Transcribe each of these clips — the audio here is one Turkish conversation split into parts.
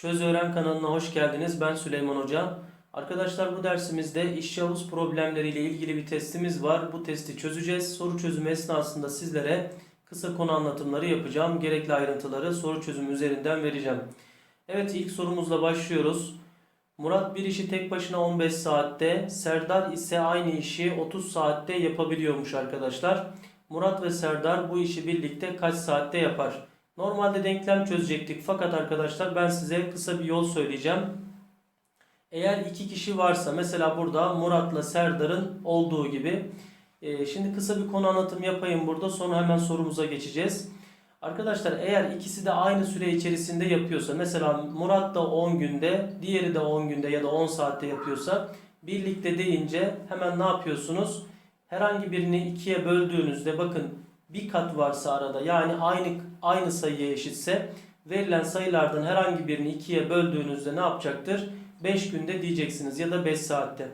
Çöz Öğren kanalına hoş geldiniz. Ben Süleyman Hoca. Arkadaşlar bu dersimizde işçi havuz problemleriyle ilgili bir testimiz var. Bu testi çözeceğiz. Soru çözümü esnasında sizlere kısa konu anlatımları yapacağım. Gerekli ayrıntıları soru çözümü üzerinden vereceğim. Evet ilk sorumuzla başlıyoruz. Murat bir işi tek başına 15 saatte, Serdar ise aynı işi 30 saatte yapabiliyormuş arkadaşlar. Murat ve Serdar bu işi birlikte kaç saatte yapar? Normalde denklem çözecektik fakat arkadaşlar ben size kısa bir yol söyleyeceğim. Eğer iki kişi varsa mesela burada Murat'la Serdar'ın olduğu gibi. e, şimdi kısa bir konu anlatım yapayım burada sonra hemen sorumuza geçeceğiz. Arkadaşlar eğer ikisi de aynı süre içerisinde yapıyorsa mesela Murat da 10 günde diğeri de 10 günde ya da 10 saatte yapıyorsa birlikte deyince hemen ne yapıyorsunuz? Herhangi birini ikiye böldüğünüzde bakın bir kat varsa arada yani aynı aynı sayıya eşitse verilen sayılardan herhangi birini ikiye böldüğünüzde ne yapacaktır? 5 günde diyeceksiniz ya da 5 saatte.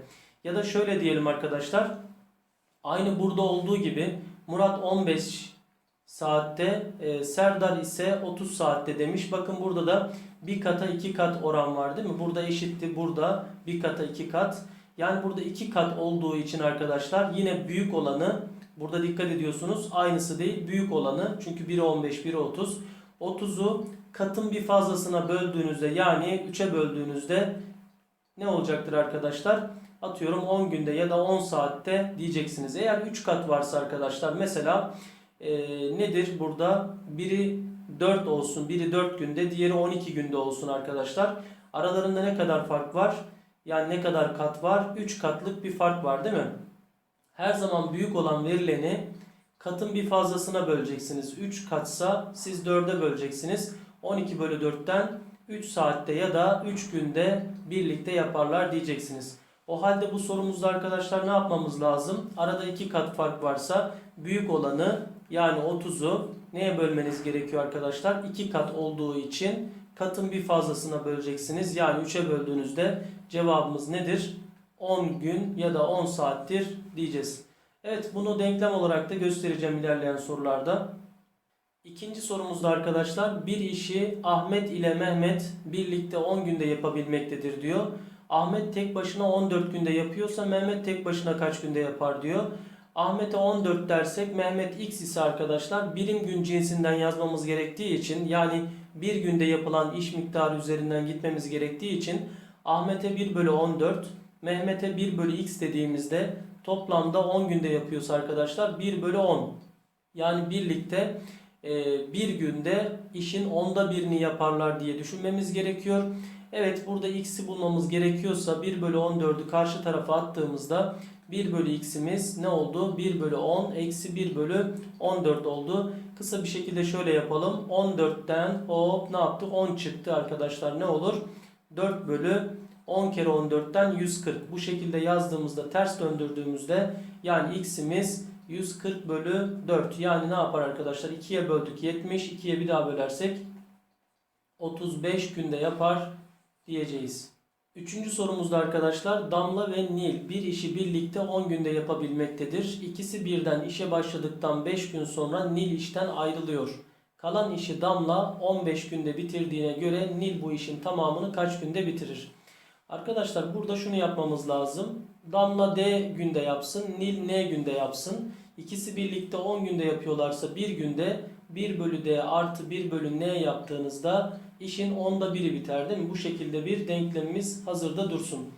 Ya da şöyle diyelim arkadaşlar. Aynı burada olduğu gibi Murat 15 saatte, e, Serdar ise 30 saatte demiş. Bakın burada da bir kata iki kat oran var değil mi? Burada eşitti, burada bir kata iki kat. Yani burada iki kat olduğu için arkadaşlar yine büyük olanı burada dikkat ediyorsunuz. Aynısı değil, büyük olanı. Çünkü biri 15, biri 30. 30'u katın bir fazlasına böldüğünüzde yani 3'e böldüğünüzde ne olacaktır arkadaşlar? Atıyorum 10 günde ya da 10 saatte diyeceksiniz. Eğer 3 kat varsa arkadaşlar mesela e, nedir burada? Biri 4 olsun, biri 4 günde, diğeri 12 günde olsun arkadaşlar. Aralarında ne kadar fark var? Yani ne kadar kat var? 3 katlık bir fark var değil mi? Her zaman büyük olan verileni katın bir fazlasına böleceksiniz. 3 katsa siz 4'e böleceksiniz. 12 bölü 4'ten 3 saatte ya da 3 günde birlikte yaparlar diyeceksiniz. O halde bu sorumuzda arkadaşlar ne yapmamız lazım? Arada 2 kat fark varsa büyük olanı yani 30'u neye bölmeniz gerekiyor arkadaşlar? 2 kat olduğu için katın bir fazlasına böleceksiniz. Yani 3'e böldüğünüzde cevabımız nedir? 10 gün ya da 10 saattir diyeceğiz. Evet bunu denklem olarak da göstereceğim ilerleyen sorularda. İkinci sorumuzda arkadaşlar bir işi Ahmet ile Mehmet birlikte 10 günde yapabilmektedir diyor. Ahmet tek başına 14 günde yapıyorsa Mehmet tek başına kaç günde yapar diyor. Ahmet'e 14 dersek Mehmet x ise arkadaşlar birim gün cinsinden yazmamız gerektiği için yani bir günde yapılan iş miktarı üzerinden gitmemiz gerektiği için Ahmet'e 1 bölü 14 Mehmet'e 1 bölü x dediğimizde toplamda 10 günde yapıyorsa arkadaşlar 1 bölü 10 yani birlikte e, bir günde işin onda birini yaparlar diye düşünmemiz gerekiyor. Evet burada x'i bulmamız gerekiyorsa 1 bölü 14'ü karşı tarafa attığımızda 1 bölü x'imiz ne oldu? 1 bölü 10 eksi 1 bölü 14 oldu. Kısa bir şekilde şöyle yapalım. 14'ten hop ne yaptık? 10 çıktı arkadaşlar ne olur? 4 bölü 10 kere 14'ten 140. Bu şekilde yazdığımızda ters döndürdüğümüzde yani x'imiz 140 bölü 4. Yani ne yapar arkadaşlar? 2'ye böldük 70. 2'ye bir daha bölersek 35 günde yapar diyeceğiz. Üçüncü sorumuzda arkadaşlar Damla ve Nil bir işi birlikte 10 günde yapabilmektedir. İkisi birden işe başladıktan 5 gün sonra Nil işten ayrılıyor. Kalan işi Damla 15 günde bitirdiğine göre Nil bu işin tamamını kaç günde bitirir? Arkadaşlar burada şunu yapmamız lazım. Damla D günde yapsın, Nil N günde yapsın. İkisi birlikte 10 günde yapıyorlarsa bir günde 1 bölü D artı 1 bölü N yaptığınızda işin onda biri biter değil mi? Bu şekilde bir denklemimiz hazırda dursun.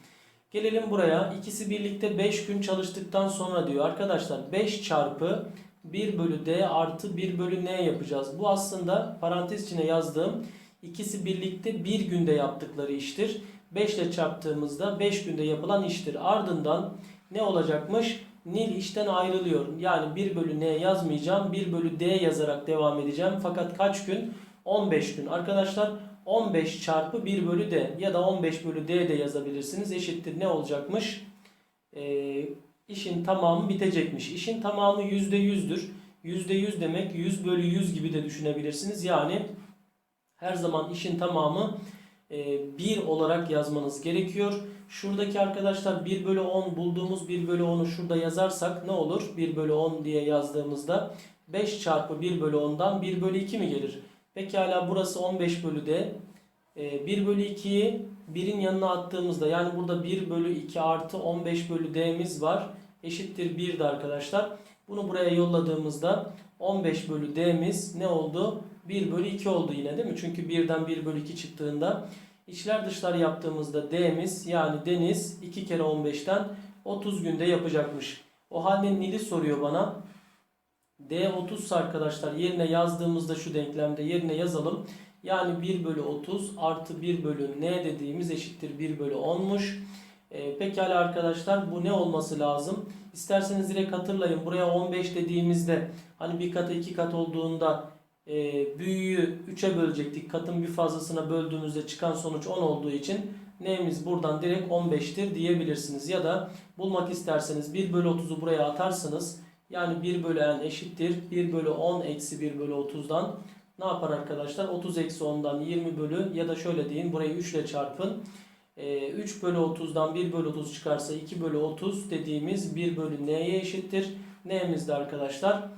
Gelelim buraya. İkisi birlikte 5 gün çalıştıktan sonra diyor. Arkadaşlar 5 çarpı 1 bölü D artı 1 bölü N yapacağız. Bu aslında parantez içine yazdığım ikisi birlikte bir günde yaptıkları iştir. 5 ile çarptığımızda 5 günde yapılan iştir. Ardından ne olacakmış? Nil işten ayrılıyor. Yani 1 bölü N yazmayacağım. 1 bölü D yazarak devam edeceğim. Fakat kaç gün? 15 gün. Arkadaşlar 15 çarpı 1 bölü D ya da 15 bölü D de yazabilirsiniz. Eşittir ne olacakmış? Ee, işin tamamı bitecekmiş. İşin tamamı %100'dür. %100 demek 100 bölü 100 gibi de düşünebilirsiniz. Yani her zaman işin tamamı 1 olarak yazmanız gerekiyor. Şuradaki arkadaşlar 1 bölü 10 bulduğumuz 1 bölü 10'u şurada yazarsak ne olur? 1 bölü 10 diye yazdığımızda 5 çarpı 1 bölü 10'dan 1 bölü 2 mi gelir? Pekala burası 15 bölü D. E, 1 bölü 2'yi 1'in yanına attığımızda yani burada 1 bölü 2 artı 15 bölü d'miz var. Eşittir 1 de arkadaşlar. Bunu buraya yolladığımızda 15 bölü d'miz ne oldu? 1 bölü 2 oldu yine değil mi? Çünkü 1'den 1 bölü 2 çıktığında içler dışlar yaptığımızda d'miz yani deniz 2 kere 15'ten 30 günde yapacakmış. O halde Nil'i soruyor bana. D 30 arkadaşlar yerine yazdığımızda şu denklemde yerine yazalım. Yani 1 bölü 30 artı 1 bölü n dediğimiz eşittir 1 bölü 10'muş. E, pekala arkadaşlar bu ne olması lazım? İsterseniz direkt hatırlayın. Buraya 15 dediğimizde hani bir katı iki kat olduğunda e, büyüğü 3'e bölecektik. Katın bir fazlasına böldüğümüzde çıkan sonuç 10 olduğu için n'miz buradan direkt 15'tir diyebilirsiniz. Ya da bulmak isterseniz 1 bölü 30'u buraya atarsınız. Yani 1 bölü n eşittir. 1 bölü 10 eksi 1 bölü 30'dan ne yapar arkadaşlar? 30 eksi 10'dan 20 bölü ya da şöyle deyin burayı 3 ile çarpın. Ee, 3 bölü 30'dan 1 bölü 30 çıkarsa 2 bölü 30 dediğimiz 1 bölü n'ye eşittir. N'miz de arkadaşlar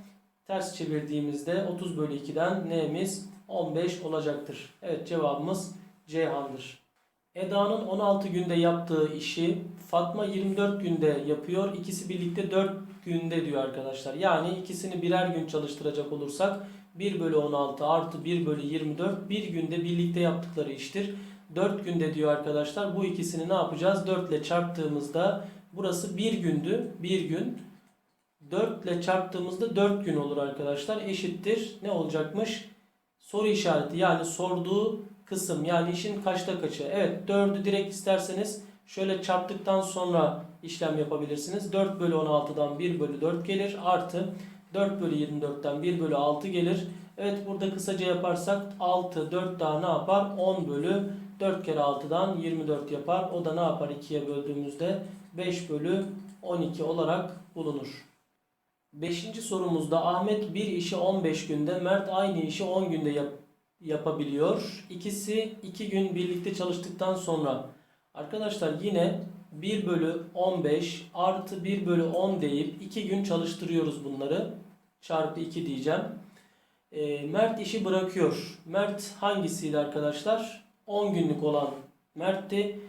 ters çevirdiğimizde 30 bölü 2'den n'miz 15 olacaktır. Evet cevabımız Ceyhan'dır. Eda'nın 16 günde yaptığı işi Fatma 24 günde yapıyor. İkisi birlikte 4 günde diyor arkadaşlar. Yani ikisini birer gün çalıştıracak olursak 1 bölü 16 artı 1 bölü 24 bir günde birlikte yaptıkları iştir. 4 günde diyor arkadaşlar. Bu ikisini ne yapacağız? 4 ile çarptığımızda burası 1 gündü. 1 gün. 4 ile çarptığımızda 4 gün olur arkadaşlar. Eşittir. Ne olacakmış? Soru işareti yani sorduğu kısım yani işin kaçta kaçı. Evet 4'ü direkt isterseniz şöyle çarptıktan sonra işlem yapabilirsiniz. 4 bölü 16'dan 1 bölü 4 gelir. Artı 4 bölü 24'ten 1 bölü 6 gelir. Evet burada kısaca yaparsak 6 4 daha ne yapar? 10 bölü 4 kere 6'dan 24 yapar. O da ne yapar 2'ye böldüğümüzde 5 bölü 12 olarak bulunur. Beşinci sorumuzda Ahmet bir işi 15 günde, Mert aynı işi 10 günde yap- yapabiliyor. İkisi 2 gün birlikte çalıştıktan sonra arkadaşlar yine 1 bölü 15 artı 1 bölü 10 deyip 2 gün çalıştırıyoruz bunları. Çarpı 2 diyeceğim. E, Mert işi bırakıyor. Mert hangisiydi arkadaşlar? 10 günlük olan Mert'ti.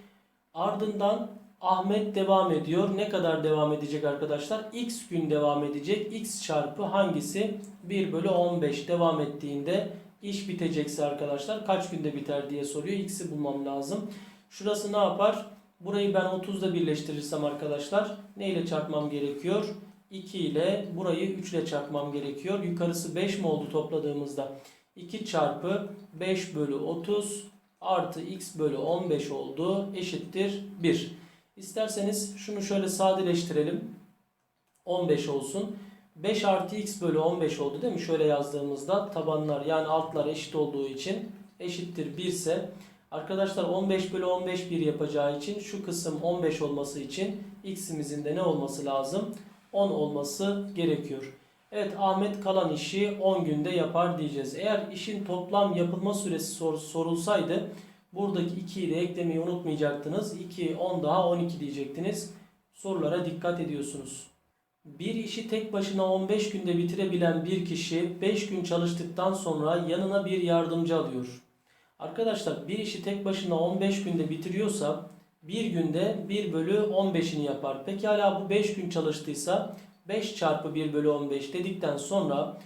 Ardından Ahmet devam ediyor. Ne kadar devam edecek arkadaşlar? X gün devam edecek. X çarpı hangisi? 1 bölü 15 devam ettiğinde iş bitecekse arkadaşlar kaç günde biter diye soruyor. X'i bulmam lazım. Şurası ne yapar? Burayı ben 30'da birleştirirsem arkadaşlar ne ile çarpmam gerekiyor? 2 ile burayı 3 ile çarpmam gerekiyor. Yukarısı 5 mi oldu topladığımızda? 2 çarpı 5 bölü 30 artı x bölü 15 oldu eşittir 1. İsterseniz şunu şöyle sadeleştirelim. 15 olsun. 5 artı x bölü 15 oldu değil mi? Şöyle yazdığımızda tabanlar yani altlar eşit olduğu için eşittir 1 ise arkadaşlar 15 bölü 15 1 yapacağı için şu kısım 15 olması için x'imizin de ne olması lazım? 10 olması gerekiyor. Evet Ahmet kalan işi 10 günde yapar diyeceğiz. Eğer işin toplam yapılma süresi sor- sorulsaydı buradaki 2'yi de eklemeyi unutmayacaktınız. 2, 10 daha 12 diyecektiniz. Sorulara dikkat ediyorsunuz. Bir işi tek başına 15 günde bitirebilen bir kişi 5 gün çalıştıktan sonra yanına bir yardımcı alıyor. Arkadaşlar bir işi tek başına 15 günde bitiriyorsa bir günde 1 bölü 15'ini yapar. Pekala bu 5 gün çalıştıysa 5 çarpı 1 bölü 15 dedikten sonra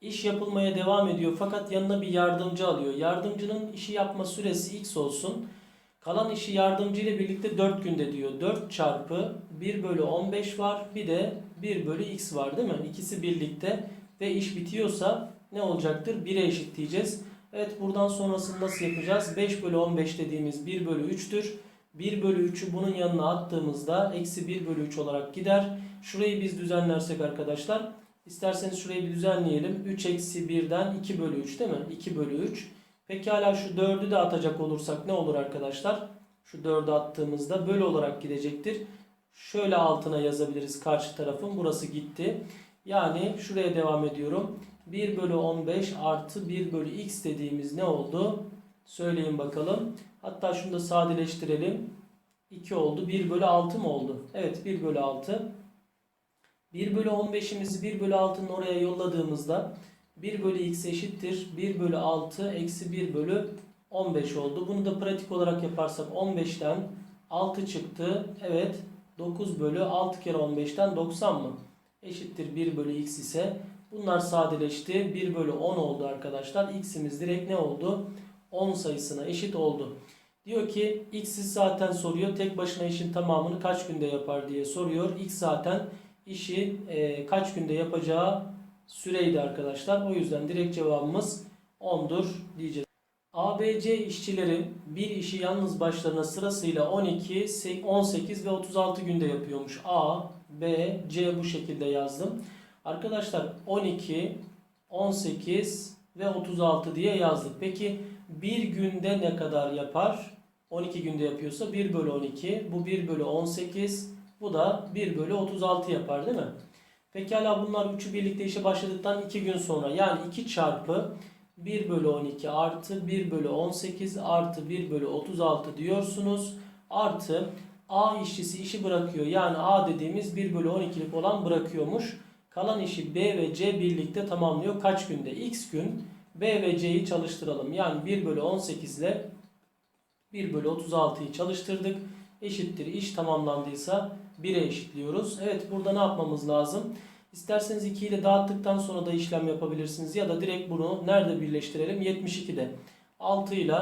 iş yapılmaya devam ediyor fakat yanına bir yardımcı alıyor. Yardımcının işi yapma süresi x olsun. Kalan işi yardımcı ile birlikte 4 günde diyor. 4 çarpı 1 bölü 15 var. Bir de 1 bölü x var değil mi? İkisi birlikte ve iş bitiyorsa ne olacaktır? 1'e eşitleyeceğiz. Evet buradan sonrasını nasıl yapacağız? 5 bölü 15 dediğimiz 1 bölü 3'tür. 1 bölü 3'ü bunun yanına attığımızda eksi 1 bölü 3 olarak gider. Şurayı biz düzenlersek arkadaşlar isterseniz şurayı bir düzenleyelim. 3 eksi 1'den 2 bölü 3 değil mi? 2 bölü 3. Pekala şu 4'ü de atacak olursak ne olur arkadaşlar? Şu 4'ü attığımızda bölü olarak gidecektir. Şöyle altına yazabiliriz karşı tarafın. Burası gitti. Yani şuraya devam ediyorum. 1 bölü 15 artı 1 bölü x dediğimiz ne oldu? Söyleyin bakalım. Hatta şunu da sadeleştirelim. 2 oldu. 1 bölü 6 mı oldu? Evet 1 bölü 6. 1 bölü 15'imizi 1 bölü 6'nın oraya yolladığımızda 1 bölü x eşittir. 1 bölü 6 eksi 1 bölü 15 oldu. Bunu da pratik olarak yaparsak 15'ten 6 çıktı. Evet 9 bölü 6 kere 15'ten 90 mı? Eşittir 1 bölü x ise bunlar sadeleşti. 1 bölü 10 oldu arkadaşlar. X'imiz direkt ne oldu? 10 sayısına eşit oldu. Diyor ki x'i zaten soruyor. Tek başına işin tamamını kaç günde yapar diye soruyor. X zaten işi e, kaç günde yapacağı süreydi arkadaşlar. O yüzden direkt cevabımız 10'dur diyeceğiz. ABC işçileri bir işi yalnız başlarına sırasıyla 12, 18 ve 36 günde yapıyormuş. A, B, C bu şekilde yazdım. Arkadaşlar 12, 18 ve 36 diye yazdık. Peki bir günde ne kadar yapar? 12 günde yapıyorsa 1 bölü 12. Bu 1 bölü 18. Bu da 1 bölü 36 yapar değil mi? Pekala bunlar üçü birlikte işe başladıktan 2 gün sonra yani 2 çarpı 1 bölü 12 artı 1 bölü 18 artı 1 bölü 36 diyorsunuz. Artı A işçisi işi bırakıyor. Yani A dediğimiz 1 bölü 12'lik olan bırakıyormuş. Kalan işi B ve C birlikte tamamlıyor. Kaç günde? X gün B ve C'yi çalıştıralım. Yani 1 bölü 18 ile 1 bölü 36'yı çalıştırdık. Eşittir iş tamamlandıysa 1'e eşitliyoruz. Evet burada ne yapmamız lazım? İsterseniz 2 ile dağıttıktan sonra da işlem yapabilirsiniz. Ya da direkt bunu nerede birleştirelim? 72'de. 6 ile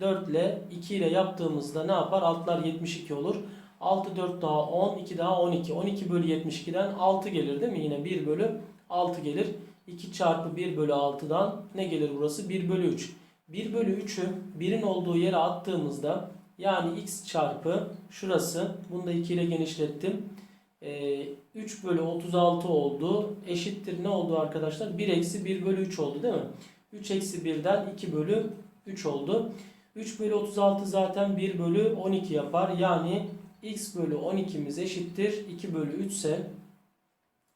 4 ile 2 ile yaptığımızda ne yapar? Altlar 72 olur. 6 4 daha 10, 2 daha 12. 12 bölü 72'den 6 gelir değil mi? Yine 1 bölü 6 gelir. 2 çarpı 1 bölü 6'dan ne gelir burası? 1 bölü 3. 1 bölü 3'ü 1'in olduğu yere attığımızda yani x çarpı şurası bunu da 2 ile genişlettim. Ee, 3 bölü 36 oldu. Eşittir ne oldu arkadaşlar? 1 eksi 1 bölü 3 oldu değil mi? 3 eksi 1'den 2 bölü 3 oldu. 3 bölü 36 zaten 1 bölü 12 yapar. Yani x bölü 12'miz eşittir 2 bölü 3 ise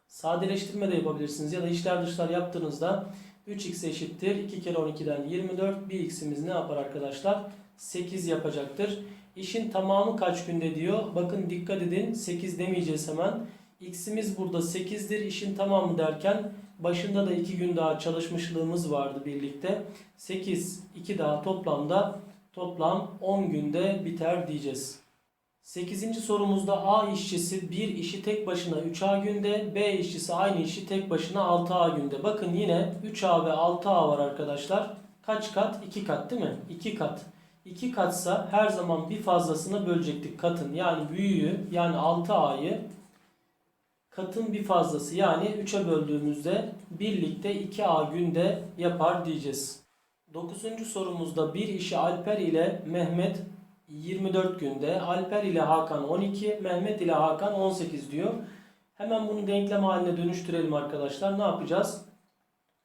sadeleştirme de yapabilirsiniz. Ya da içler dışlar yaptığınızda 3x eşittir 2 kere 12'den 24. Bir x'imiz ne yapar arkadaşlar? 8 yapacaktır. İşin tamamı kaç günde diyor. Bakın dikkat edin 8 demeyeceğiz hemen. X'imiz burada 8'dir. İşin tamamı derken başında da 2 gün daha çalışmışlığımız vardı birlikte. 8, 2 daha toplamda toplam 10 günde biter diyeceğiz. 8. sorumuzda A işçisi bir işi tek başına 3A günde, B işçisi aynı işi tek başına 6A günde. Bakın yine 3A ve 6A var arkadaşlar. Kaç kat? 2 kat değil mi? 2 kat. 2 katsa her zaman bir fazlasına bölecektik katın. Yani büyüğü yani 6A'yı katın bir fazlası yani 3'e böldüğümüzde birlikte 2A günde yapar diyeceğiz. 9. sorumuzda bir işi Alper ile Mehmet 24 günde, Alper ile Hakan 12, Mehmet ile Hakan 18 diyor. Hemen bunu denklem haline dönüştürelim arkadaşlar. Ne yapacağız?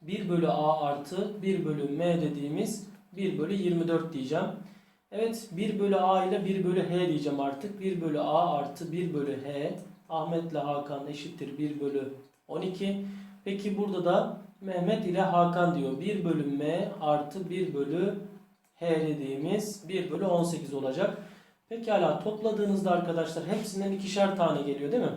1 bölü A artı 1 bölü M dediğimiz 1 bölü 24 diyeceğim. Evet 1 bölü A ile 1 bölü H diyeceğim artık. 1 bölü A artı 1 bölü H. Ahmet ile Hakan eşittir 1 bölü 12. Peki burada da Mehmet ile Hakan diyor. 1 bölü M artı 1 bölü H dediğimiz 1 bölü 18 olacak. Pekala topladığınızda arkadaşlar hepsinden ikişer tane geliyor değil mi?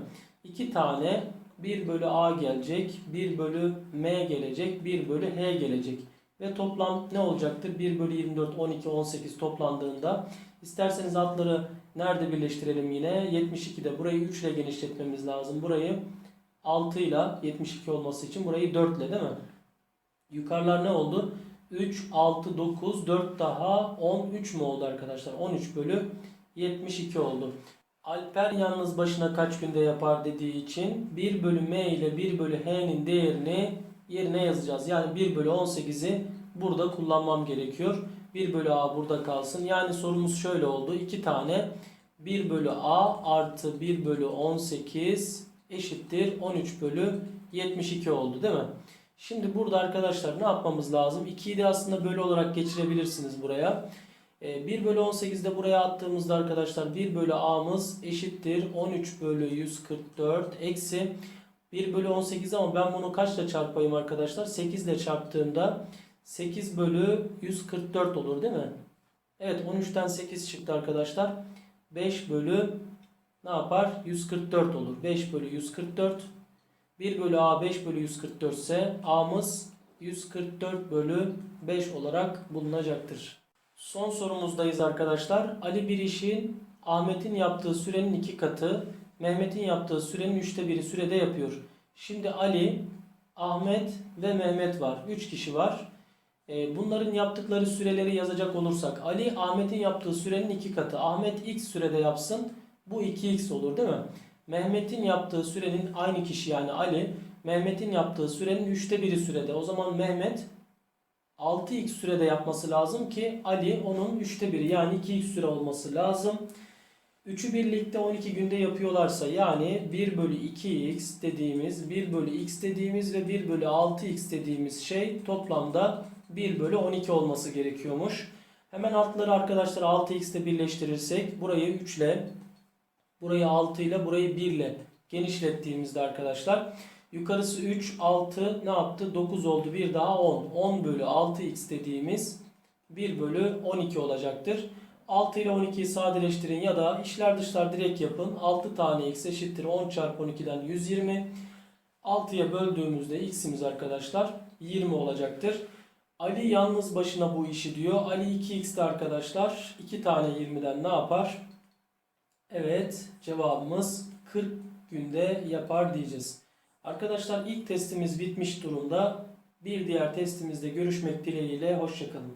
2 tane 1 bölü A gelecek, 1 bölü M gelecek, 1 bölü H gelecek. Ve toplam ne olacaktır? 1 bölü 24, 12, 18 toplandığında. İsterseniz altları nerede birleştirelim yine? 72'de burayı 3 ile genişletmemiz lazım. Burayı 6 ile 72 olması için burayı 4 ile değil mi? Yukarılar ne oldu? 3, 6, 9, 4 daha 13 mu oldu arkadaşlar? 13 bölü 72 oldu. Alper yalnız başına kaç günde yapar dediği için 1 bölü m ile 1 bölü h'nin değerini yerine yazacağız. Yani 1 bölü 18'i burada kullanmam gerekiyor. 1 bölü a burada kalsın. Yani sorumuz şöyle oldu. 2 tane 1 bölü a artı 1 bölü 18 eşittir 13 bölü 72 oldu değil mi? Şimdi burada arkadaşlar ne yapmamız lazım? 2'yi de aslında bölü olarak geçirebilirsiniz buraya. 1 bölü 18'de buraya attığımızda arkadaşlar 1 bölü a'mız eşittir 13 bölü 144 eksi 1 bölü 18 ama ben bunu kaçla çarpayım arkadaşlar? 8 ile çarptığımda 8 bölü 144 olur değil mi? Evet 13'ten 8 çıktı arkadaşlar. 5 bölü ne yapar? 144 olur. 5 bölü 144. 1 bölü a 5 bölü 144 ise a'mız 144 bölü 5 olarak bulunacaktır. Son sorumuzdayız arkadaşlar. Ali bir işin Ahmet'in yaptığı sürenin iki katı, Mehmet'in yaptığı sürenin üçte biri sürede yapıyor. Şimdi Ali, Ahmet ve Mehmet var. Üç kişi var. E, bunların yaptıkları süreleri yazacak olursak Ali, Ahmet'in yaptığı sürenin iki katı. Ahmet x sürede yapsın. Bu 2x olur değil mi? Mehmet'in yaptığı sürenin aynı kişi yani Ali, Mehmet'in yaptığı sürenin üçte biri sürede. O zaman Mehmet 6x sürede yapması lazım ki Ali onun üçte biri yani 2x süre olması lazım. Üçü birlikte 12 günde yapıyorlarsa yani 1 bölü 2x dediğimiz 1 bölü x dediğimiz ve 1 bölü 6x dediğimiz şey toplamda 1 bölü 12 olması gerekiyormuş. Hemen altları arkadaşlar 6x ile birleştirirsek burayı 3 ile burayı 6 ile burayı 1 ile genişlettiğimizde arkadaşlar Yukarısı 3, 6 ne yaptı? 9 oldu. Bir daha 10. 10 bölü 6x dediğimiz 1 bölü 12 olacaktır. 6 ile 12'yi sadeleştirin ya da işler dışlar direkt yapın. 6 tane x eşittir 10 çarpı 12'den 120. 6'ya böldüğümüzde x'imiz arkadaşlar 20 olacaktır. Ali yalnız başına bu işi diyor. Ali 2x'te arkadaşlar 2 tane 20'den ne yapar? Evet cevabımız 40 günde yapar diyeceğiz. Arkadaşlar ilk testimiz bitmiş durumda. Bir diğer testimizde görüşmek dileğiyle. Hoşçakalın.